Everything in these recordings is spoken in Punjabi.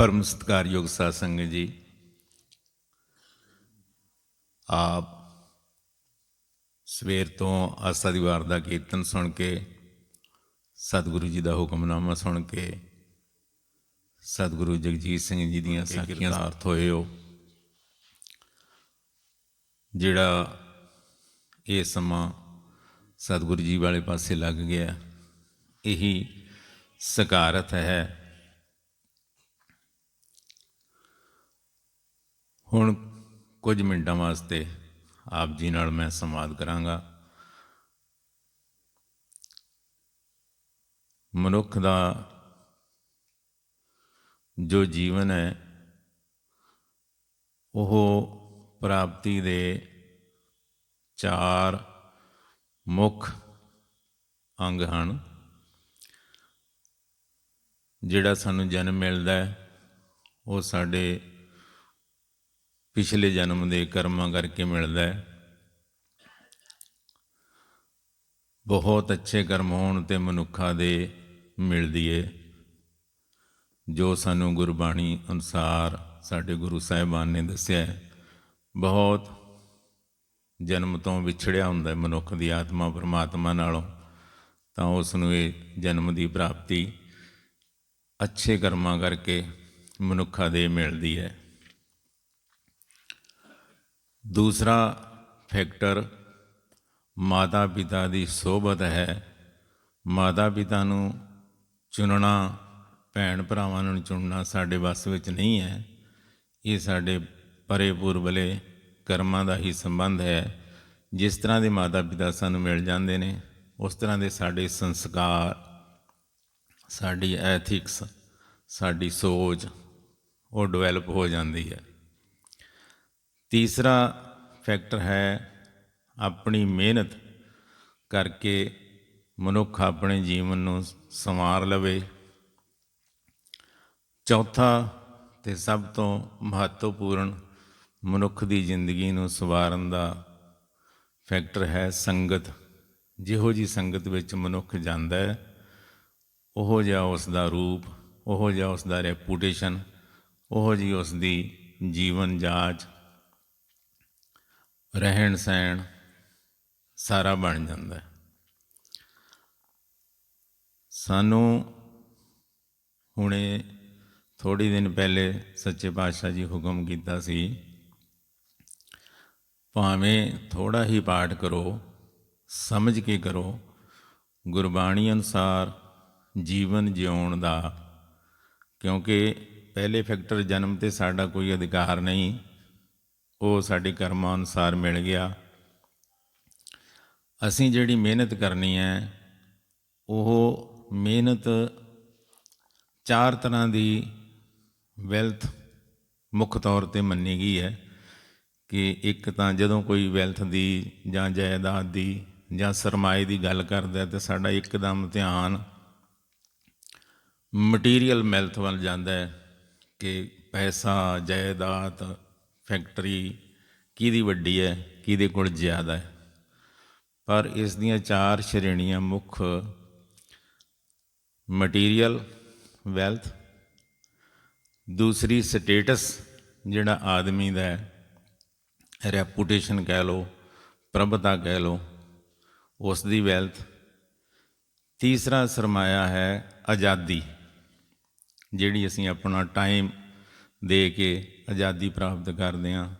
ਪਰਮ ਸਤਿਕਾਰਯੋਗ ਸਾਧ ਸੰਗਤ ਜੀ ਆਪ ਸਵੇਰ ਤੋਂ ਆਸਾ ਦੀ ਵਾਰ ਦਾ ਕੀਰਤਨ ਸੁਣ ਕੇ ਸਤਿਗੁਰੂ ਜੀ ਦਾ ਹੁਕਮਨਾਮਾ ਸੁਣ ਕੇ ਸਤਿਗੁਰੂ ਜਗਜੀਤ ਸਿੰਘ ਜੀ ਦੀਆਂ ਸਾਖੀਆਂ ਦਾ ਅਰਥ ਹੋਏ ਹੋ ਜਿਹੜਾ ਇਹ ਸਮਾਂ ਸਤਿਗੁਰੂ ਜੀ ਵਾਲੇ ਪਾਸੇ ਲੱਗ ਗਿਆ ਇਹੀ ਸਕਾਰਤ ਹੈ ਹੁਣ ਕੁਝ ਮਿੰਟਾਂ ਵਾਸਤੇ ਆਪ ਜੀ ਨਾਲ ਮੈਂ ਸੰਵਾਦ ਕਰਾਂਗਾ। ਮਨੁੱਖ ਦਾ ਜੋ ਜੀਵਨ ਹੈ, ਉਹ ਪ੍ਰਾਪਤੀ ਦੇ ਚਾਰ ਮੁੱਖ ਅੰਗ ਹਨ। ਜਿਹੜਾ ਸਾਨੂੰ ਜਨਮ ਮਿਲਦਾ ਹੈ, ਉਹ ਸਾਡੇ ਪਿਛਲੇ ਜਨਮ ਦੇ ਕਰਮਾਂ ਕਰਕੇ ਮਿਲਦਾ ਹੈ। ਬਹੁਤ ਅੱਛੇ ਕਰਮ ਹੋਣ ਤੇ ਮਨੁੱਖਾਂ ਦੇ ਮਿਲਦੀ ਏ। ਜੋ ਸਾਨੂੰ ਗੁਰਬਾਣੀ ਅਨੁਸਾਰ ਸਾਡੇ ਗੁਰੂ ਸਾਹਿਬਾਨ ਨੇ ਦੱਸਿਆ ਬਹੁਤ ਜਨਮ ਤੋਂ ਵਿਛੜਿਆ ਹੁੰਦਾ ਮਨੁੱਖ ਦੀ ਆਤਮਾ ਪਰਮਾਤਮਾ ਨਾਲੋਂ, ਤਾਂ ਉਸ ਨੂੰ ਇਹ ਜਨਮ ਦੀ ਪ੍ਰਾਪਤੀ ਅੱਛੇ ਕਰਮਾਂ ਕਰਕੇ ਮਨੁੱਖਾਂ ਦੇ ਮਿਲਦੀ ਹੈ। ਦੂਸਰਾ ਫੈਕਟਰ ਮਾਤਾ ਪਿਤਾ ਦੀ ਸੋਭਤ ਹੈ। ਮਾਤਾ ਪਿਤਾ ਨੂੰ ਚੁਣਨਾ, ਭੈਣ ਭਰਾਵਾਂ ਨੂੰ ਚੁਣਨਾ ਸਾਡੇ ਵੱਸ ਵਿੱਚ ਨਹੀਂ ਹੈ। ਇਹ ਸਾਡੇ ਪਰੇ ਪੁਰਬਲੇ ਕਰਮਾਂ ਦਾ ਹੀ ਸੰਬੰਧ ਹੈ। ਜਿਸ ਤਰ੍ਹਾਂ ਦੇ ਮਾਤਾ ਪਿਤਾ ਸਾਨੂੰ ਮਿਲ ਜਾਂਦੇ ਨੇ, ਉਸ ਤਰ੍ਹਾਂ ਦੇ ਸਾਡੇ ਸੰਸਕਾਰ, ਸਾਡੀ ਐਥਿਕਸ, ਸਾਡੀ ਸੋਚ, ਉਹ ਡਿਵੈਲਪ ਹੋ ਜਾਂਦੀ ਹੈ। ਤੀਸਰਾ ਫੈਕਟਰ ਹੈ ਆਪਣੀ ਮਿਹਨਤ ਕਰਕੇ ਮਨੁੱਖ ਆਪਣੇ ਜੀਵਨ ਨੂੰ ਸੰਵਾਰ ਲਵੇ। ਚੌਥਾ ਤੇ ਸਭ ਤੋਂ ਮਹੱਤਵਪੂਰਨ ਮਨੁੱਖ ਦੀ ਜ਼ਿੰਦਗੀ ਨੂੰ ਸਵਾਰਨ ਦਾ ਫੈਕਟਰ ਹੈ ਸੰਗਤ। ਜਿਹੋ ਜੀ ਸੰਗਤ ਵਿੱਚ ਮਨੁੱਖ ਜਾਂਦਾ ਹੈ, ਉਹੋ ਜਿਹਾ ਉਸ ਦਾ ਰੂਪ, ਉਹੋ ਜਿਹਾ ਉਸ ਦਾ ਰੈਪੂਟੇਸ਼ਨ ਉਹੋ ਜੀ ਉਸ ਦੀ ਜੀਵਨ ਜਾਚ ਰਹਿਣ ਸਹਿਣ ਸਾਰਾ ਬਣ ਜਾਂਦਾ ਸਾਨੂੰ ਹੁਣੇ ਥੋੜੀ ਦਿਨ ਪਹਿਲੇ ਸੱਚੇ ਪਾਤਸ਼ਾਹ ਜੀ ਹੁਕਮ ਕੀਤਾ ਸੀ, ਭਾਵੇਂ ਥੋੜਾ ਹੀ ਪਾਠ ਕਰੋ, ਸਮਝ ਕੇ ਕਰੋ, ਗੁਰਬਾਣੀ ਅਨੁਸਾਰ ਜੀਵਨ ਜਿਉਣ ਦਾ, ਕਿਉਂਕਿ ਪਹਿਲੇ ਫੈਕਟਰ ਜਨਮ ਤੇ ਸਾਡਾ ਕੋਈ ਅਧਿਕਾਰ ਨਹੀਂ ਉਹ ਸਾਡੇ ਕਰਮਾਂ ਅਨੁਸਾਰ ਮਿਲ ਗਿਆ। ਅਸੀਂ ਜਿਹੜੀ ਮਿਹਨਤ ਕਰਨੀ ਹੈ, ਉਹ ਮਿਹਨਤ ਚਾਰ ਤਰ੍ਹਾਂ ਦੀ ਵੈਲਥ ਮੁੱਖ ਤੌਰ ਤੇ ਮੰਨੀ ਗਈ ਹੈ ਕਿ ਇੱਕ ਤਾਂ ਜਦੋਂ ਕੋਈ ਵੈਲਥ ਦੀ ਜਾਂ ਜਾਇਦਾਦ ਦੀ ਜਾਂ ਸਰਮਾਏ ਦੀ ਗੱਲ ਕਰਦਾ ਤੇ ਸਾਡਾ ਇੱਕਦਮ ਧਿਆਨ ਮਟੀਰੀਅਲ ਮੈਲਥ ਵੱਲ ਜਾਂਦਾ ਹੈ ਕਿ ਪੈਸਾ, ਜਾਇਦਾਦ ਫੈਕਟਰੀ ਕਿਹਦੀ ਵੱਡੀ ਹੈ, ਕਿਹਦੇ ਕੋਲ ਜ਼ਿਆਦਾ ਹੈ। ਪਰ ਇਸ ਦੀਆਂ ਚਾਰ ਸ਼੍ਰੇਣੀਆਂ ਮੁੱਖ ਮਟੀਰੀਅਲ, ਵੈਲਥ, ਦੂਸਰੀ ਸਟੇਟਸ, ਜਿਹੜਾ ਆਦਮੀ ਦਾ ਹੈ, ਰੈਪੂਟੇਸ਼ਨ ਕਹਿ ਲਓ, ਪ੍ਰਭਤਾ ਕਹਿ ਲਓ, ਉਸ ਦੀ ਵੈਲਥ। ਤੀਸਰਾ ਸਰਮਾਇਆ ਹੈ ਆਜ਼ਾਦੀ, ਜਿਹੜੀ ਅਸੀਂ ਆਪਣਾ ਟਾਈਮ ਦੇ ਕੇ ਆਜ਼ਾਦੀ ਪ੍ਰਾਪਤ ਕਰਦੇ ਹਾਂ।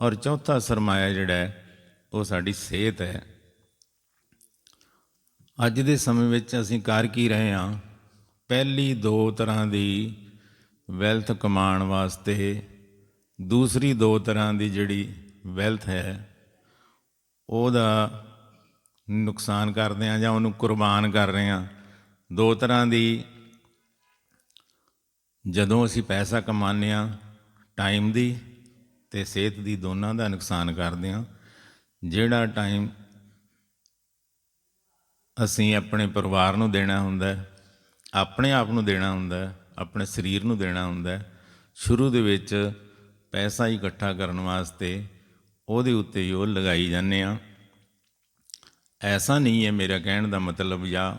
ਔਰ ਚੌਥਾ ਸਰਮਾਇਆ ਜਿਹੜਾ ਹੈ, ਉਹ ਸਾਡੀ ਸਿਹਤ ਹੈ। ਅੱਜ ਦੇ ਸਮੇਂ ਵਿੱਚ ਅਸੀਂ ਕਰ ਕੀ ਰਹੇ ਹਾਂ? ਪਹਿਲੀ ਦੋ ਤਰ੍ਹਾਂ ਦੀ ਵੈਲਥ ਕਮਾਉਣ ਵਾਸਤੇ, ਦੂਸਰੀ ਦੋ ਤਰ੍ਹਾਂ ਦੀ ਜਿਹੜੀ ਵੈਲਥ ਹੈ, ਉਹਦਾ ਨੁਕਸਾਨ ਕਰਦੇ ਆ ਜਾਂ ਉਹਨੂੰ ਕੁਰਬਾਨ ਕਰ ਰਹੇ ਆ ਦੋ ਤਰ੍ਹਾਂ ਦੀ ਜਦੋਂ ਅਸੀਂ ਪੈਸਾ ਕਮਾਉਂਦੇ ਆ ਟਾਈਮ ਦੀ ਤੇ ਸਿਹਤ ਦੀ ਦੋਨਾਂ ਦਾ ਨੁਕਸਾਨ ਕਰਦੇ ਆ ਜਿਹੜਾ ਟਾਈਮ ਅਸੀਂ ਆਪਣੇ ਪਰਿਵਾਰ ਨੂੰ ਦੇਣਾ ਹੁੰਦਾ ਆਪਣੇ ਆਪ ਨੂੰ ਦੇਣਾ ਹੁੰਦਾ ਆਪਣੇ ਸਰੀਰ ਨੂੰ ਦੇਣਾ ਹੁੰਦਾ ਸ਼ੁਰੂ ਦੇ ਵਿੱਚ ਪੈਸਾ ਇਕੱਠਾ ਕਰਨ ਵਾਸਤੇ ਉਹਦੇ ਉੱਤੇ ਹੀ ਉਹ ਲਗਾਈ ਜਾਂਦੇ ਆ ਐਸਾ ਨਹੀਂ ਹੈ ਮੇਰਾ ਕਹਿਣ ਦਾ ਮਤਲਬ ਜਾਂ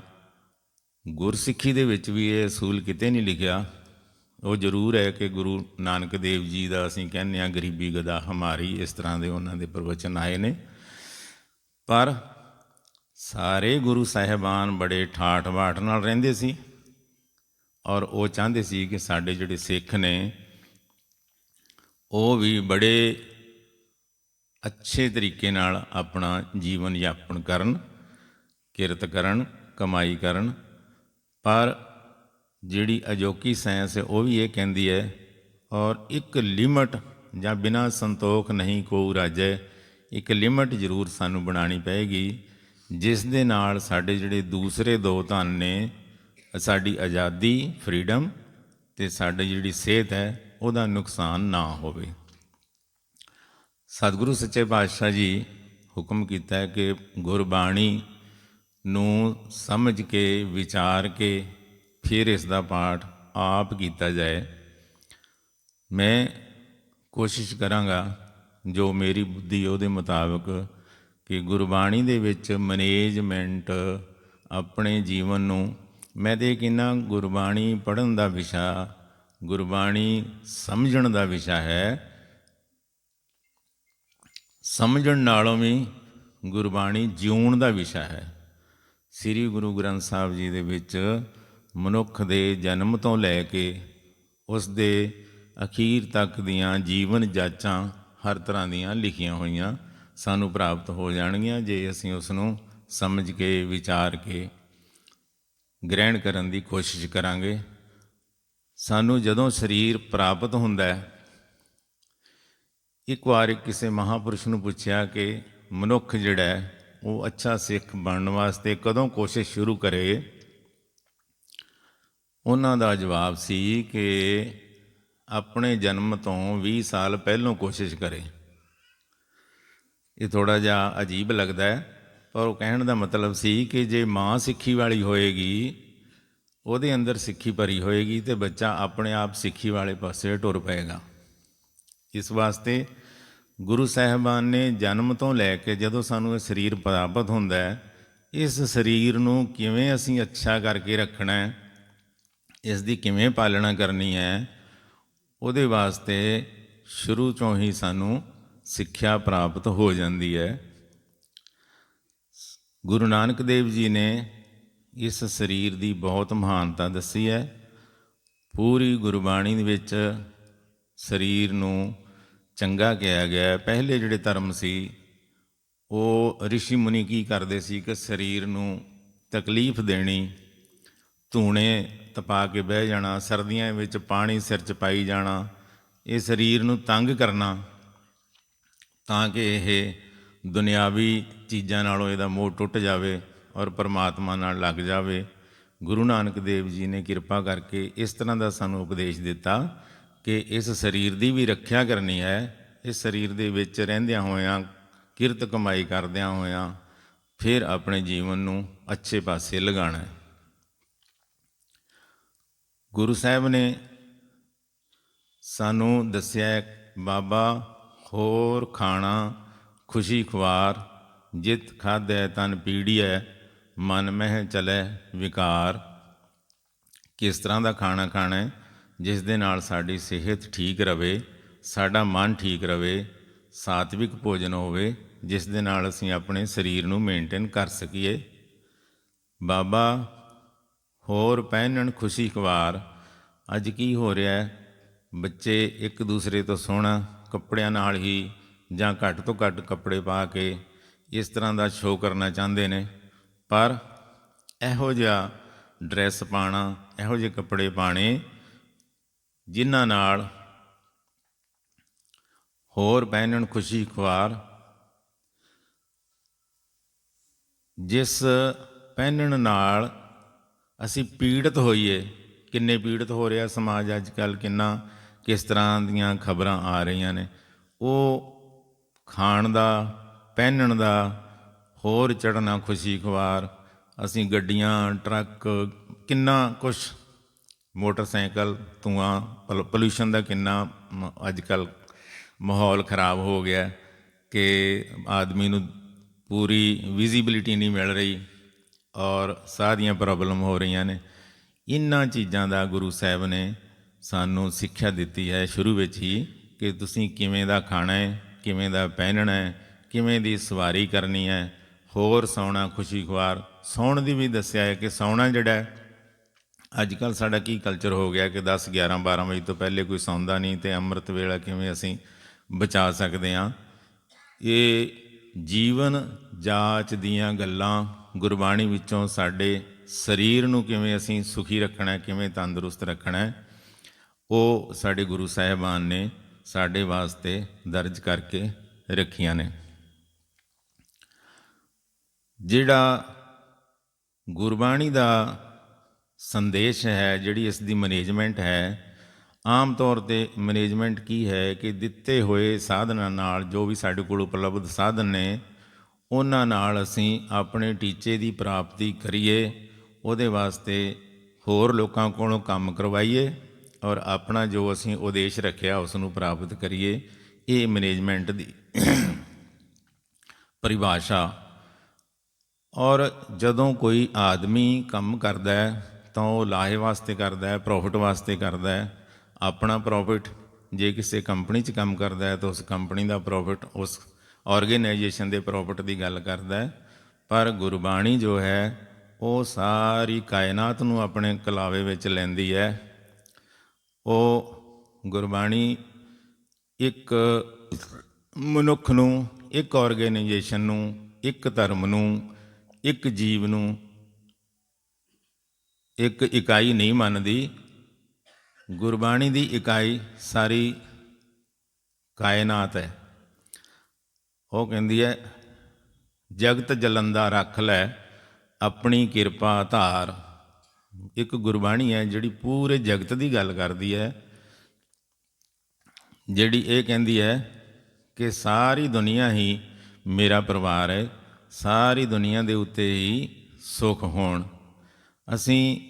ਗੁਰਸਿੱਖੀ ਦੇ ਵਿੱਚ ਵੀ ਇਹ ਅਸੂਲ ਕਿਤੇ ਨਹੀਂ ਲਿਖਿਆ। ਉਹ ਜ਼ਰੂਰ ਹੈ ਕਿ ਗੁਰੂ ਨਾਨਕ ਦੇਵ ਜੀ ਦਾ ਅਸੀਂ ਕਹਿੰਦੇ ਆ ਗਰੀਬੀ ਗਦਾ ਹਮਾਰੀ, ਇਸ ਤਰ੍ਹਾਂ ਦੇ ਉਹਨਾਂ ਦੇ ਪ੍ਰਵਚਨ ਆਏ ਨੇ। ਪਰ ਸਾਰੇ ਗੁਰੂ ਸਾਹਿਬਾਨ ਬੜੇ ਠਾਠ ਬਾਠ ਨਾਲ ਰਹਿੰਦੇ ਸੀ ਔਰ ਉਹ ਚਾਹੁੰਦੇ ਸੀ ਕਿ ਸਾਡੇ ਜਿਹੜੇ ਸਿੱਖ ਨੇ, ਉਹ ਵੀ ਬੜੇ ਅੱਛੇ ਤਰੀਕੇ ਨਾਲ ਆਪਣਾ ਜੀਵਨ ਯਾਪਨ ਕਰਨ, ਕਿਰਤ ਕਰਨ, ਕਮਾਈ ਕਰਨ। ਪਰ ਜਿਹੜੀ ਅਜੋਕੀ ਸਾਇੰਸ ਹੈ, ਉਹ ਵੀ ਇਹ ਕਹਿੰਦੀ ਹੈ, ਔਰ ਇੱਕ ਲਿਮਟ ਜਾਂ ਬਿਨਾ ਸੰਤੋਖ ਨਹੀਂ ਕੋ ਰਾਜੈ ਇੱਕ ਲਿਮਟ ਜ਼ਰੂਰ ਸਾਨੂੰ ਬਣਾਉਣੀ ਪਏਗੀ, ਜਿਸ ਦੇ ਨਾਲ ਸਾਡੇ ਜਿਹੜੇ ਦੂਸਰੇ ਦੋ ਧਨ ਨੇ, ਸਾਡੀ ਆਜ਼ਾਦੀ ਫਰੀडम ਤੇ ਸਾਡੀ ਜਿਹੜੀ ਸਿਹਤ ਹੈ, ਉਹਦਾ ਨੁਕਸਾਨ ਨਾ ਹੋਵੇ। ਸਤਿਗੁਰੂ ਸੱਚੇ ਪਾਤਸ਼ਾਹ ਜੀ ਹੁਕਮ ਕੀਤਾ ਹੈ ਕਿ ਗੁਰਬਾਣੀ ਨੂੰ ਸਮਝ ਕੇ, ਵਿਚਾਰ ਕੇ ਫਿਰ ਇਸ ਦਾ ਪਾਠ ਆਪ ਕੀਤਾ ਜਾਏ। ਮੈਂ ਕੋਸ਼ਿਸ਼ ਕਰਾਂਗਾ, ਜੋ ਮੇਰੀ ਬੁੱਧੀ ਉਹਦੇ ਮੁਤਾਬਕ ਕਿ ਗੁਰਬਾਣੀ ਦੇ ਵਿੱਚ ਮੈਨੇਜਮੈਂਟ ਆਪਣੇ ਜੀਵਨ ਨੂੰ, ਮੈਂ ਤੇ ਕਿੰਨਾ ਗੁਰਬਾਣੀ ਪੜ੍ਹਨ ਦਾ ਵਿਸ਼ਾ, ਗੁਰਬਾਣੀ ਸਮਝਣ ਦਾ ਵਿਸ਼ਾ ਹੈ। ਸਮਝਣ ਨਾਲੋਂ ਵੀ ਗੁਰਬਾਣੀ ਜਿਉਣ ਦਾ ਵਿਸ਼ਾ ਹੈ। ਸ੍ਰੀ ਗੁਰੂ ਗ੍ਰੰਥ ਸਾਹਿਬ ਜੀ ਦੇ ਵਿੱਚ ਮਨੁੱਖ ਦੇ ਜਨਮ ਤੋਂ ਲੈ ਕੇ ਉਸ ਦੇ ਅਖੀਰ ਤੱਕ ਦੀਆਂ ਜੀਵਨ ਜਾਚਾਂ ਹਰ ਤਰ੍ਹਾਂ ਦੀਆਂ ਲਿਖੀਆਂ ਹੋਈਆਂ ਸਾਨੂੰ ਪ੍ਰਾਪਤ ਹੋ ਜਾਣਗੀਆਂ ਜੇ ਅਸੀਂ ਉਸ ਨੂੰ ਸਮਝ ਕੇ, ਵਿਚਾਰ ਕੇ ਗ੍ਰਹਿਣ ਕਰਨ ਦੀ ਕੋਸ਼ਿਸ਼ ਕਰਾਂਗੇ। ਸਾਨੂੰ ਜਦੋਂ ਸਰੀਰ ਪ੍ਰਾਪਤ ਹੁੰਦਾ ਹੈ, ਇੱਕ ਵਾਰ ਕਿਸੇ ਮਹਾਪੁਰਸ਼ ਨੂੰ ਪੁੱਛਿਆ ਕਿ ਮਨੁੱਖ ਜਿਹੜਾ ਹੈ, ਉਹ ਅੱਛਾ ਸਿੱਖ ਬਣਨ ਵਾਸਤੇ ਕਦੋਂ ਕੋਸ਼ਿਸ਼ ਸ਼ੁਰੂ ਕਰੇ ਉਹਨਾਂ ਦਾ ਜਵਾਬ ਸੀ ਕਿ ਆਪਣੇ ਜਨਮ ਤੋਂ 20 ਸਾਲ ਪਹਿਲਾਂ ਕੋਸ਼ਿਸ਼ ਕਰੇ। ਇਹ ਥੋੜਾ ਜਿਹਾ ਅਜੀਬ ਲੱਗਦਾ ਹੈ, ਪਰ ਉਹ ਕਹਿਣ ਦਾ ਮਤਲਬ ਸੀ ਕਿ ਜੇ ਮਾਂ ਸਿੱਖੀ ਵਾਲੀ ਹੋਏਗੀ, ਉਹਦੇ ਅੰਦਰ ਸਿੱਖੀ ਭਰੀ ਹੋਏਗੀ ਤੇ ਬੱਚਾ ਆਪਣੇ ਆਪ ਸਿੱਖੀ ਵਾਲੇ ਪਾਸੇ ਟੁਰ ਪਏਗਾ। ਇਸ ਵਾਸਤੇ ਗੁਰੂ ਸਾਹਿਬਾਨ ਨੇ ਜਨਮ ਤੋਂ ਲੈ ਕੇ ਜਦੋਂ ਸਾਨੂੰ ਇਹ ਸਰੀਰ ਪ੍ਰਾਪਤ ਹੁੰਦਾ ਹੈ, ਇਸ ਸਰੀਰ ਨੂੰ ਕਿਵੇਂ ਅਸੀਂ ਅੱਛਾ ਕਰਕੇ ਰੱਖਣਾ ਹੈ ਇਸ ਦੀ ਕਿਵੇਂ ਪਾਲਣਾ ਕਰਨੀ ਹੈ, ਉਹਦੇ ਵਾਸਤੇ ਸ਼ੁਰੂ ਤੋਂ ਹੀ ਸਾਨੂੰ ਸਿੱਖਿਆ ਪ੍ਰਾਪਤ ਹੋ ਜਾਂਦੀ ਹੈ। ਗੁਰੂ ਨਾਨਕ ਦੇਵ ਜੀ ਨੇ ਇਸ ਸਰੀਰ ਦੀ ਬਹੁਤ ਮਹਾਨਤਾ ਦੱਸੀ ਹੈ। ਪੂਰੀ ਗੁਰਬਾਣੀ ਦੇ ਵਿੱਚ ਸਰੀਰ ਨੂੰ ਚੰਗਾ ਕਿਹਾ ਗਿਆ ਪਹਿਲੇ ਜਿਹੜੇ ਧਰਮ ਸੀ, ਉਹ ઋષਿ ਮੁਨੀ ਕੀ ਕਰਦੇ ਸੀ ਕਿ ਸਰੀਰ ਨੂੰ ਤਕਲੀਫ ਦੇਣੀ, ਧੂਣੇ ਤਪਾ ਕੇ ਬਹਿ ਜਾਣਾ, ਸਰਦੀਆਂ ਵਿੱਚ ਪਾਣੀ ਸਿਰ 'ਚ ਪਾਈ ਜਾਣਾ, ਇਹ ਸਰੀਰ ਨੂੰ ਤੰਗ ਕਰਨਾ, ਤਾਂ ਕਿ ਇਹ ਦੁਨਿਆਵੀ ਚੀਜ਼ਾਂ ਨਾਲੋਂ ਇਹਦਾ ਮੋਹ ਟੁੱਟ ਜਾਵੇ ਔਰ ਪਰਮਾਤਮਾ ਨਾਲ ਲੱਗ ਜਾਵੇ। ਗੁਰੂ ਨਾਨਕ ਦੇਵ ਜੀ ਨੇ ਕਿਰਪਾ ਕਰਕੇ ਇਸ ਤਰ੍ਹਾਂ ਦਾ ਸਾਨੂੰ ਉਪਦੇਸ਼ ਦਿੱਤਾ ਕਿ ਇਸ ਸਰੀਰ ਦੀ ਵੀ ਰੱਖਿਆ ਕਰਨੀ ਹੈ। ਇਸ ਸਰੀਰ ਦੇ ਵਿੱਚ ਰਹਿੰਦਿਆਂ ਹੋਇਆਂ, ਕਿਰਤ ਕਮਾਈ ਕਰਦਿਆਂ ਹੋਇਆਂ, ਫਿਰ ਆਪਣੇ ਜੀਵਨ ਨੂੰ ਅੱਛੇ ਪਾਸੇ ਲਗਾਉਣਾ ਹੈ। ਗੁਰੂ ਸਾਹਿਬ ਨੇ ਸਾਨੂੰ ਦੱਸਿਆ ਬਾਬਾ, ਹੋਰ ਖਾਣਾ ਖੁਸ਼ੀ ਖੁਆਰ, ਜਿਤ ਖਾਧੈ ਤਨ ਪੀੜੀਐ ਮਨ ਮਹਿ ਚਲੈ ਵਿਕਾਰ। ਕਿਸ ਤਰ੍ਹਾਂ ਦਾ ਖਾਣਾ ਖਾਣਾ ਹੈ, ਜਿਸ ਦੇ ਨਾਲ ਸਾਡੀ ਸਿਹਤ ਠੀਕ ਰਵੇ, ਸਾਡਾ ਮਨ ਠੀਕ ਰਵੇ, ਸਾਤਵਿਕ ਭੋਜਨ ਹੋਵੇ, ਜਿਸ ਦੇ ਨਾਲ ਅਸੀਂ ਆਪਣੇ ਸਰੀਰ ਨੂੰ ਮੇਨਟੇਨ ਕਰ ਸਕੀਏ। ਬਾਬਾ, ਹੋਰ ਪਹਿਨਣ ਖੁਸ਼ੀ ਖਵਾਰ ਅੱਜ ਕੀ ਹੋ ਰਿਹਾ ਹੈ? ਬੱਚੇ ਇੱਕ ਦੂਸਰੇ ਤੋਂ ਸੋਹਣਾ ਕੱਪੜਿਆਂ ਨਾਲ ਹੀ ਜਾਂ ਘੱਟ ਤੋਂ ਘੱਟ ਕੱਪੜੇ ਪਾ ਕੇ ਇਸ ਤਰ੍ਹਾਂ ਦਾ ਸ਼ੋਅ ਕਰਨਾ ਚਾਹੁੰਦੇ ਨੇ। ਪਰ ਇਹੋ ਜਿਹਾ ਡਰੈਸ ਪਾਣਾ ਇਹੋ ਜਿਹੇ ਕੱਪੜੇ ਪਾਣੇ ਜਿਨ੍ਹਾਂ ਨਾਲ ਹੋਰ ਪਹਿਨਣ ਖੁਸ਼ੀ ਖੁਆਰ ਜਿਸ ਪਹਿਨਣ ਨਾਲ ਅਸੀਂ ਪੀੜਤ ਹੋਈਏ ਕਿੰਨੇ ਪੀੜਤ ਹੋ ਰਿਹਾ ਸਮਾਜ ਅੱਜ ਕੱਲ ਕਿੰਨਾ, ਕਿਸ ਤਰ੍ਹਾਂ ਦੀਆਂ ਖਬਰਾਂ ਆ ਰਹੀਆਂ ਨੇ। ਉਹ ਖਾਣ ਦਾ, ਪਹਿਨਣ ਦਾ, ਹੋਰ ਚੜਨਾ ਖੁਸ਼ੀ ਖੁਆਰ, ਅਸੀਂ ਗੱਡੀਆਂ, ਟਰੱਕ, ਕਿੰਨਾ ਕੁਛ, ਮੋਟਰਸਾਈਕਲ, ਧੂਆਂ ਪੋਲੂਸ਼ਨ ਦਾ ਕਿੰਨਾ ਮ- ਅੱਜ ਕੱਲ ਮਾਹੌਲ ਖਰਾਬ ਹੋ ਗਿਆ ਕਿ ਆਦਮੀ ਨੂੰ ਪੂਰੀ ਵਿਜ਼ਿਬਿਲਿਟੀ ਨਹੀਂ ਮਿਲ ਰਹੀ ਔਰ ਸਾਹ ਦੀਆਂ ਪ੍ਰੋਬਲਮ ਹੋ ਰਹੀਆਂ ਨੇ। ਇਹਨਾਂ ਚੀਜ਼ਾਂ ਦਾ ਗੁਰੂ ਸਾਹਿਬ ਨੇ ਸਾਨੂੰ ਸਿੱਖਿਆ ਦਿੱਤੀ ਹੈ। ਸ਼ੁਰੂ ਵਿੱਚ ਹੀ ਕਿ ਤੁਸੀਂ ਕਿਵੇਂ ਦਾ ਖਾਣਾ ਹੈ, ਕਿਵੇਂ ਦਾ ਪਹਿਨਣਾ ਹੈ, ਕਿਵੇਂ ਦੀ ਸਵਾਰੀ ਕਰਨੀ ਹੈ। ਹੋਰ ਸੌਣਾ, ਖੁਸ਼ੀ ਖੁਆਰ, ਸੌਣ ਦੀ ਵੀ ਦੱਸਿਆ ਹੈ ਕਿ ਸੌਣਾ ਜਿਹੜਾ ਅੱਜ ਕੱਲ ਸਾਡਾ ਕੀ ਕਲਚਰ ਹੋ ਗਿਆ ਕਿ 10 11 12 ਵਜੇ ਤੋਂ ਪਹਿਲੇ ਕੋਈ ਸੌਂਦਾ ਨਹੀਂ ਤੇ ਅੰਮ੍ਰਿਤ ਵੇਲਾ ਕਿਵੇਂ ਅਸੀਂ ਬਚਾ ਸਕਦੇ ਹਾਂ। ਇਹ ਜੀਵਨ ਜਾਚ ਦੀਆਂ ਗੱਲਾਂ ਗੁਰਬਾਣੀ ਵਿੱਚੋਂ ਸਾਡੇ ਸਰੀਰ ਨੂੰ ਕਿਵੇਂ ਅਸੀਂ ਸੁਖੀ ਰੱਖਣਾ ਹੈ, ਕਿਵੇਂ ਤੰਦਰੁਸਤ ਰੱਖਣਾ ਹੈ, ਉਹ ਸਾਡੇ ਗੁਰੂ ਸਾਹਿਬਾਨ ਨੇ ਸਾਡੇ ਵਾਸਤੇ ਦਰਜ ਕਰਕੇ ਰੱਖੀਆਂ ਨੇ। ਜਿਹੜਾ ਗੁਰਬਾਣੀ ਦਾ ਸੰਦੇਸ਼ ਹੈ ਜਿਹੜੀ ਇਸ ਦੀ ਮੈਨੇਜਮੈਂਟ ਹੈ ਆਮ ਤੌਰ ਤੇ ਮੈਨੇਜਮੈਂਟ ਕੀ ਹੈ ਕਿ ਦਿੱਤੇ ਹੋਏ ਸਾਧਨਾਂ ਨਾਲ ਜੋ ਵੀ ਸਾਡੇ ਕੋਲ ਉਪਲਬਧ ਸਾਧਨ ਨੇ ਉਹਨਾਂ ਨਾਲ ਅਸੀਂ ਆਪਣੇ ਟੀਚੇ ਦੀ ਪ੍ਰਾਪਤੀ ਕਰੀਏ ਉਹਦੇ ਵਾਸਤੇ ਹੋਰ ਲੋਕਾਂ ਕੋਲੋਂ ਕੰਮ ਕਰਵਾਈਏ ਔਰ ਆਪਣਾ ਜੋ ਅਸੀਂ ਉਦੇਸ਼ ਰੱਖਿਆ ਉਸ ਨੂੰ ਪ੍ਰਾਪਤ ਕਰੀਏ। ਇਹ ਮੈਨੇਜਮੈਂਟ ਦੀ ਪਰਿਭਾਸ਼ਾ। ਔਰ ਜਦੋਂ ਕੋਈ ਆਦਮੀ ਕੰਮ ਕਰਦਾ ਹੈ, ਤਾਂ ਉਹ ਲਾਹੇ ਵਾਸਤੇ ਕਰਦਾ ਹੈ ਪ੍ਰੋਫਿਟ ਵਾਸਤੇ ਕਰਦਾ ਹੈ, ਆਪਣਾ ਪ੍ਰੋਫਿਟ ਜੇ ਕਿਸੇ ਕੰਪਨੀ 'ਚ ਕੰਮ ਕਰਦਾ ਹੈ, ਤਾਂ ਉਸ ਕੰਪਨੀ ਦਾ ਪ੍ਰੋਫਿਟ ਉਸ ਆਰਗੇਨਾਈਜੇਸ਼ਨ ਦੇ ਪ੍ਰੋਫਿਟ ਦੀ ਗੱਲ ਕਰਦਾ ਹੈ। ਪਰ ਗੁਰਬਾਣੀ ਜੋ ਹੈ ਉਹ ਸਾਰੀ ਕਾਇਨਾਤ ਨੂੰ ਆਪਣੇ ਕਲਾਵੇ ਵਿੱਚ ਲੈਂਦੀ ਹੈ। ਉਹ ਗੁਰਬਾਣੀ ਇੱਕ ਮਨੁੱਖ ਨੂੰ, ਇੱਕ ਆਰਗੇਨਾਈਜੇਸ਼ਨ ਨੂੰ, ਇੱਕ ਧਰਮ ਨੂੰ, ਇੱਕ ਜੀਵ ਨੂੰ, ਇੱਕ ਇਕਾਈ ਨਹੀਂ ਮੰਨਦੀ। ਗੁਰਬਾਣੀ ਦੀ ਇਕਾਈ ਸਾਰੀ ਕਾਇਨਾਤ ਹੈ। ਉਹ ਕਹਿੰਦੀ ਹੈ, ਜਗਤ ਜਲੰਦਾ ਰੱਖ ਲੈ। ਆਪਣੀ ਕਿਰਪਾ ਧਾਰ ਇੱਕ ਗੁਰਬਾਣੀ ਹੈ ਜਿਹੜੀ ਪੂਰੇ ਜਗਤ ਦੀ ਗੱਲ ਕਰਦੀ ਹੈ। ਜਿਹੜੀ ਇਹ ਕਹਿੰਦੀ ਹੈ ਕਿ ਸਾਰੀ ਦੁਨੀਆ ਹੀ ਮੇਰਾ ਪਰਿਵਾਰ ਹੈ। ਸਾਰੀ ਦੁਨੀਆ ਦੇ ਉੱਤੇ ਹੀ ਸੁਖ ਹੋਣ। ਅਸੀਂ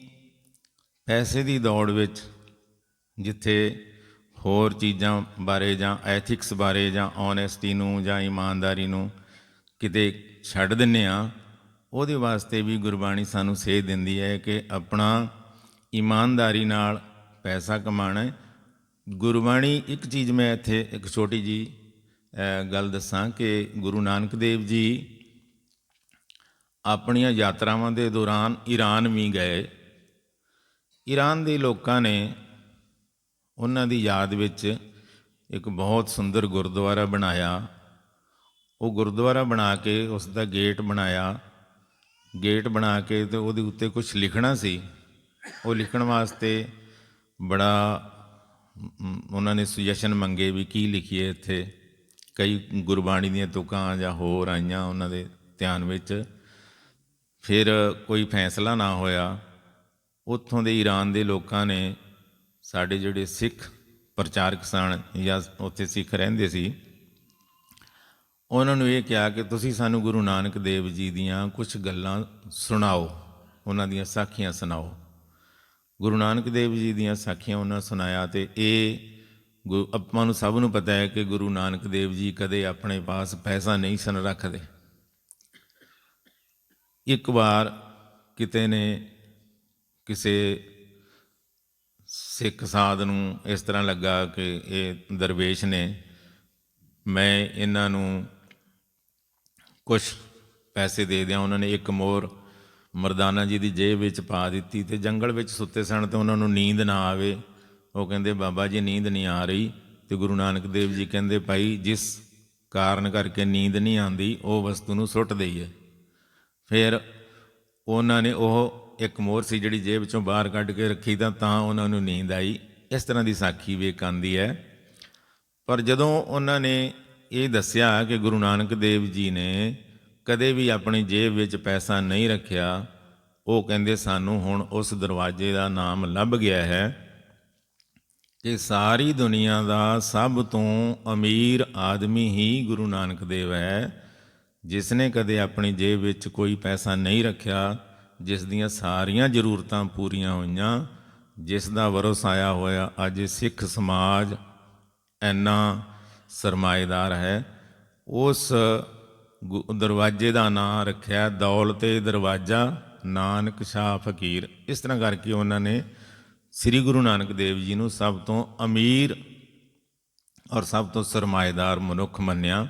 ਪੈਸੇ ਦੀ ਦੌੜ ਵਿੱਚ ਜਿੱਥੇ ਹੋਰ ਚੀਜ਼ਾਂ ਬਾਰੇ ਜਾਂ ਐਥਿਕਸ ਬਾਰੇ ਜਾਂ ਓਨੈਸਟੀ ਨੂੰ ਜਾਂ ਇਮਾਨਦਾਰੀ ਨੂੰ ਕਿਤੇ ਛੱਡ ਦਿੰਨੇ ਆ ਉਹਦੇ ਵਾਸਤੇ ਵੀ ਗੁਰਬਾਣੀ ਸਾਨੂੰ ਸੇਧ ਦਿੰਦੀ ਹੈ ਕਿ ਆਪਣਾ ਇਮਾਨਦਾਰੀ ਨਾਲ ਪੈਸਾ ਕਮਾਣਾ ਹੈ। ਗੁਰਬਾਣੀ ਇੱਕ ਚੀਜ਼ ਮੈਂ ਇੱਥੇ ਇੱਕ ਛੋਟੀ ਜੀ ਗੱਲ ਦੱਸਾਂ ਕਿ ਗੁਰੂ ਨਾਨਕ ਦੇਵ ਜੀ ਆਪਣੀਆਂ ਯਾਤਰਾਵਾਂ ਦੇ ਦੌਰਾਨ ਈਰਾਨ ਵੀ ਗਏ। ਈਰਾਨ ਦੇ ਲੋਕਾਂ ਨੇ ਉਹਨਾਂ ਦੀ ਯਾਦ ਵਿੱਚ ਇੱਕ ਬਹੁਤ ਸੁੰਦਰ ਗੁਰਦੁਆਰਾ ਬਣਾਇਆ। ਉਹ ਗੁਰਦੁਆਰਾ ਬਣਾ ਕੇ ਉਸ ਦਾ ਗੇਟ ਬਣਾਇਆ। ਗੇਟ ਬਣਾ ਕੇ ਤੇ ਉਹਦੇ ਉੱਤੇ ਕੁਝ ਲਿਖਣਾ ਸੀ। ਉਹ ਲਿਖਣ ਵਾਸਤੇ ਬੜਾ ਉਹਨਾਂ ਨੇ ਸੁਜੈਸ਼ਨ ਮੰਗੇ ਵੀ ਕੀ ਲਿਖੀਏ ਇੱਥੇ। ਕਈ ਗੁਰਬਾਣੀ ਦੀਆਂ ਤੁਕਾਂ ਜਾਂ ਹੋਰ ਆਈਆਂ ਉਹਨਾਂ ਦੇ ਧਿਆਨ ਵਿੱਚ। ਫਿਰ ਕੋਈ ਫੈਸਲਾ ਨਾ ਹੋਇਆ। ਉੱਥੋਂ ਦੇ ਈਰਾਨ ਦੇ ਲੋਕਾਂ ਨੇ ਸਾਡੇ ਜਿਹੜੇ ਸਿੱਖ ਪ੍ਰਚਾਰਕ ਸਨ ਜਾਂ ਉੱਥੇ ਸਿੱਖ ਰਹਿੰਦੇ ਸੀ ਉਹਨਾਂ ਨੂੰ ਇਹ ਕਿਹਾ ਕਿ ਤੁਸੀਂ ਸਾਨੂੰ ਗੁਰੂ ਨਾਨਕ ਦੇਵ ਜੀ ਦੀਆਂ ਕੁਝ ਗੱਲਾਂ ਸੁਣਾਓ, ਉਹਨਾਂ ਦੀਆਂ ਸਾਖੀਆਂ ਸੁਣਾਓ। ਗੁਰੂ ਨਾਨਕ ਦੇਵ ਜੀ ਦੀਆਂ ਸਾਖੀਆਂ ਉਹਨਾਂ ਸੁਣਾਇਆ ਤੇ ਇਹ ਗੁ- ਆਪਾਂ ਨੂੰ ਸਭ ਨੂੰ ਪਤਾ ਹੈ ਕਿ ਗੁਰੂ ਨਾਨਕ ਦੇਵ ਜੀ ਕਦੇ ਆਪਣੇ ਪਾਸ ਪੈਸਾ ਨਹੀਂ ਸਨ ਰੱਖਦੇ। ਇੱਕ ਵਾਰ ਕਿਤੇ ਨੇ ਕਿਸੇ ਸਿੱਖ ਸਾਧ ਨੂੰ ਇਸ ਤਰ੍ਹਾਂ ਲੱਗਾ ਕਿ ਇਹ ਦਰਵੇਸ਼ ਨੇ, ਮੈਂ ਇਹਨਾਂ ਨੂੰ ਕੁਝ ਪੈਸੇ ਦੇ ਦਿਆਂ, ਉਹਨਾਂ ਨੇ ਇੱਕ ਮੋਰ ਮਰਦਾਨਾ ਜੀ ਦੀ ਜੇਬ ਵਿੱਚ ਪਾ ਦਿੱਤੀ ਤੇ ਜੰਗਲ ਵਿੱਚ ਸੁੱਤੇ ਸਨ ਤੇ ਉਹਨਾਂ ਨੂੰ ਨੀਂਦ ਨਾ ਆਵੇ। ਉਹ ਕਹਿੰਦੇ, ਬਾਬਾ ਜੀ, ਨੀਂਦ ਨਹੀਂ ਆ ਰਹੀ। ਤੇ ਗੁਰੂ ਨਾਨਕ ਦੇਵ ਜੀ ਕਹਿੰਦੇ, ਭਾਈ, ਜਿਸ ਕਾਰਨ ਕਰਕੇ ਨੀਂਦ ਨਹੀਂ ਆਂਦੀ ਉਹ ਵਸਤੂ ਨੂੰ ਸੁੱਟ ਦਈਏ। ਫਿਰ ਉਹਨਾਂ ਨੇ ਉਹ ਇੱਕ ਮੋਰ ਸੀ ਜਿਹੜੀ ਜੇਬ 'ਚੋਂ ਬਾਹਰ ਕੱਢ ਕੇ ਰੱਖੀ ਤਾਂ ਤਾਂ ਉਹਨਾਂ ਨੂੰ ਨੀਂਦ ਆਈ। ਇਸ ਤਰ੍ਹਾਂ ਦੀ ਸਾਖੀ ਵੀ ਇੱਕ ਆਂਦੀ ਹੈ। ਪਰ ਜਦੋਂ ਉਹਨਾਂ ਨੇ ਇਹ ਦੱਸਿਆ ਕਿ ਗੁਰੂ ਨਾਨਕ ਦੇਵ ਜੀ ਨੇ ਕਦੇ ਵੀ ਆਪਣੀ ਜੇਬ ਵਿੱਚ ਪੈਸਾ ਨਹੀਂ ਰੱਖਿਆ। ਉਹ ਕਹਿੰਦੇ, ਸਾਨੂੰ ਹੁਣ ਉਸ ਦਰਵਾਜ਼ੇ ਦਾ ਨਾਮ ਲੱਭ ਗਿਆ ਹੈ ਕਿ ਸਾਰੀ ਦੁਨੀਆ ਦਾ ਸਭ ਤੋਂ ਅਮੀਰ ਆਦਮੀ ਹੀ ਗੁਰੂ ਨਾਨਕ ਦੇਵ ਹੈ। ਜਿਸ ਨੇ ਕਦੇ ਆਪਣੀ ਜੇਬ ਵਿੱਚ ਕੋਈ ਪੈਸਾ ਨਹੀਂ ਰੱਖਿਆ, ਜਿਸ ਦੀਆਂ ਸਾਰੀਆਂ ਜ਼ਰੂਰਤਾਂ ਪੂਰੀਆਂ ਹੋਈਆਂ, ਜਿਸ ਦਾ ਵਰਸ ਆਇਆ ਹੋਇਆ ਅੱਜ ਸਿੱਖ ਸਮਾਜ ਇੰਨਾ ਸਰਮਾਏਦਾਰ ਹੈ। ਉਸ ਗੁ- ਦਰਵਾਜ਼ੇ ਦਾ ਨਾਂ ਰੱਖਿਆ ਦੌਲਤੇ ਦਰਵਾਜ਼ਾ, ਨਾਨਕ ਸ਼ਾਹ ਫਕੀਰ। ਇਸ ਤਰ੍ਹਾਂ ਕਰਕੇ ਉਹਨਾਂ ਨੇ ਸ੍ਰੀ ਗੁਰੂ ਨਾਨਕ ਦੇਵ ਜੀ ਨੂੰ ਸਭ ਤੋਂ ਅਮੀਰ ਔਰ ਸਭ ਤੋਂ ਸਰਮਾਏਦਾਰ ਮਨੁੱਖ ਮੰਨਿਆ।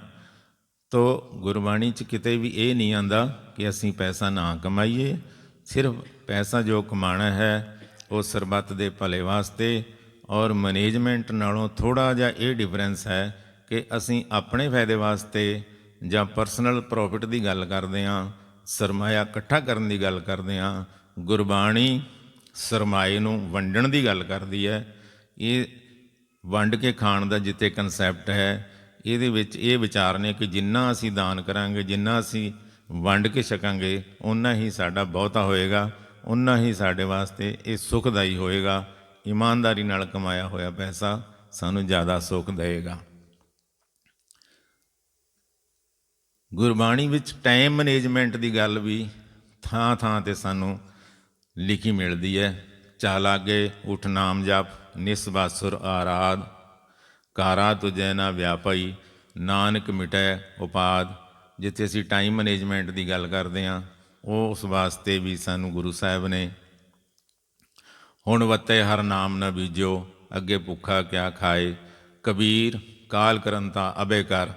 ਤੋ ਗੁਰਬਾਣੀ 'ਚ ਕਿਤੇ ਵੀ ਇਹ ਨਹੀਂ ਆਂਦਾ ਕਿ ਅਸੀਂ ਪੈਸਾ ਨਾ ਕਮਾਈਏ, ਸਿਰਫ ਪੈਸਾ ਜੋ ਕਮਾਣਾ ਹੈ, ਉਹ ਸਰਬੱਤ ਦੇ ਭਲੇ ਵਾਸਤੇ ਔਰ ਮੈਨੇਜਮੈਂਟ ਨਾਲੋਂ ਥੋੜਾ ਜਿਹਾ ਇਹ ਡਿਫਰੈਂਸ ਹੈ ਕਿ ਅਸੀਂ ਆਪਣੇ ਫਾਇਦੇ ਵਾਸਤੇ ਜਾਂ ਪਰਸਨਲ ਪ੍ਰੋਫਿਟ ਦੀ ਗੱਲ ਕਰਦੇ ਹਾਂ, ਸਰਮਾਇਆ ਇਕੱਠਾ ਕਰਨ ਦੀ ਗੱਲ ਕਰਦੇ ਹਾਂ, ਗੁਰਬਾਣੀ ਸਰਮਾਏ ਨੂੰ ਵੰਡਣ ਦੀ ਗੱਲ ਕਰਦੀ ਹੈ। ਇਹ ਵੰਡ ਕੇ ਖਾਣ ਦਾ ਜਿੱਤੇ ਕਨਸੈਪਟ ਹੈ, ਇਹਦੇ ਵਿੱਚ ਇਹ ਵਿਚਾਰ ਨੇ ਕਿ ਜਿੰਨਾ ਅਸੀਂ ਦਾਨ ਕਰਾਂਗੇ, ਜਿੰਨਾ ਅਸੀਂ ਵੰਡ ਕੇ ਛਕਾਂਗੇ ਉਨਾ ਹੀ ਸਾਡਾ ਬਹੁਤਾ ਹੋਏਗਾ ਉਨਾ ਹੀ ਸਾਡੇ ਵਾਸਤੇ ਇਹ ਸੁਖਦਾਈ ਹੋਏਗਾ, ਇਮਾਨਦਾਰੀ ਨਾਲ ਕਮਾਇਆ ਹੋਇਆ ਪੈਸਾ ਸਾਨੂੰ ਜ਼ਿਆਦਾ ਸੁੱਖ ਦੇਵੇਗਾ। ਗੁਰਬਾਣੀ ਵਿੱਚ ਟਾਈਮ ਮੈਨੇਜਮੈਂਟ ਦੀ ਗੱਲ ਵੀ ਥਾਂ ਥਾਂ ਤੇ ਸਾਨੂੰ ਲਿਖੀ ਮਿਲਦੀ ਹੈ। ਚਾਲ ਆਗੇ ਉਠ ਨਾਮ ਜਪ, ਨਿਸਵਾਸੁਰ ਆਰਾਧ, ਕਾਰਾ ਤੁਜੈ ਨਾ ਵਿਆਪਈ, ਨਾਨਕ ਮਿਟੈ ਉਪਾਦ। ਜਿੱਥੇ ਅਸੀਂ ਟਾਈਮ ਮੈਨੇਜਮੈਂਟ ਦੀ ਗੱਲ ਕਰਦੇ ਹਾਂ, ਉਹ ਉਸ ਵਾਸਤੇ ਵੀ ਸਾਨੂੰ ਗੁਰੂ ਸਾਹਿਬ ਨੇ ਹੁਣ ਵੱਤੇ ਹਰ ਨਾਮ ਨਾ ਬੀਜੋ ਅੱਗੇ ਭੁੱਖਾ ਕਿਆ ਖਾਏ। ਕਬੀਰ, ਕਾਲ ਕਰੰਤਾ ਅਬੇ ਕਰ।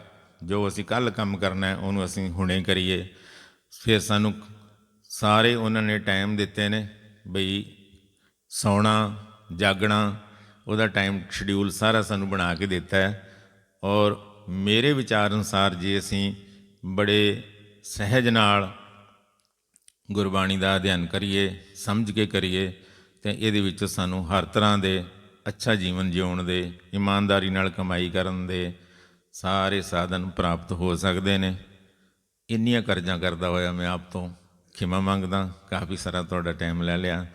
ਜੋ ਅਸੀਂ ਕੱਲ ਕੰਮ ਕਰਨਾ ਹੈ, ਉਹਨੂੰ ਅਸੀਂ ਹੁਣੇ ਕਰੀਏ। ਫਿਰ ਸਾਨੂੰ ਸਾਰੇ ਉਹਨਾਂ ਨੇ ਟਾਈਮ ਦਿੱਤੇ ਨੇ ਬਈ ਸੌਣਾ, ਜਾਗਣਾ, ਉਹਦਾ ਟਾਈਮ ਸ਼ਡਿਊਲ ਸਾਰਾ ਸਾਨੂੰ ਬਣਾ ਕੇ ਦਿੱਤਾ ਹੈ। ਔਰ ਮੇਰੇ ਵਿਚਾਰ ਅਨੁਸਾਰ ਜੇ ਅਸੀਂ ਬੜੇ ਸਹਿਜ ਨਾਲ ਗੁਰਬਾਣੀ ਦਾ ਅਧਿਐਨ ਕਰੀਏ, ਸਮਝ ਕੇ ਕਰੀਏ, ਤੇ ਇਹਦੇ ਵਿੱਚ ਸਾਨੂੰ ਹਰ ਤਰ੍ਹਾਂ ਦੇ ਅੱਛਾ ਜੀਵਨ ਜਿਉਣ ਦੇ, ਇਮਾਨਦਾਰੀ ਨਾਲ ਕਮਾਈ ਕਰਨ ਦੇ ਸਾਰੇ ਸਾਧਨ ਪ੍ਰਾਪਤ ਹੋ ਸਕਦੇ ਨੇ। ਇੰਨੀਆਂ ਕਰਜ਼ਾਂ ਕਰਦਾ ਹੋਇਆ ਮੈਂ ਆਪ ਤੋਂ ਖਿਮਾ ਮੰਗਦਾ, ਕਾਫੀ ਸਾਰਾ ਤੁਹਾਡਾ ਟਾਈਮ ਲੈ ਲਿਆ।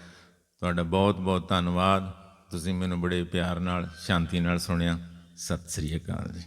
ਤੁਹਾਡਾ ਬਹੁਤ ਬਹੁਤ ਧੰਨਵਾਦ। ਤੁਸੀਂ ਮੈਨੂੰ ਬੜੇ ਪਿਆਰ ਨਾਲ, ਸ਼ਾਂਤੀ ਨਾਲ ਸੁਣਿਆ। ਸਤਿ ਸ੍ਰੀ ਅਕਾਲ ਜੀ।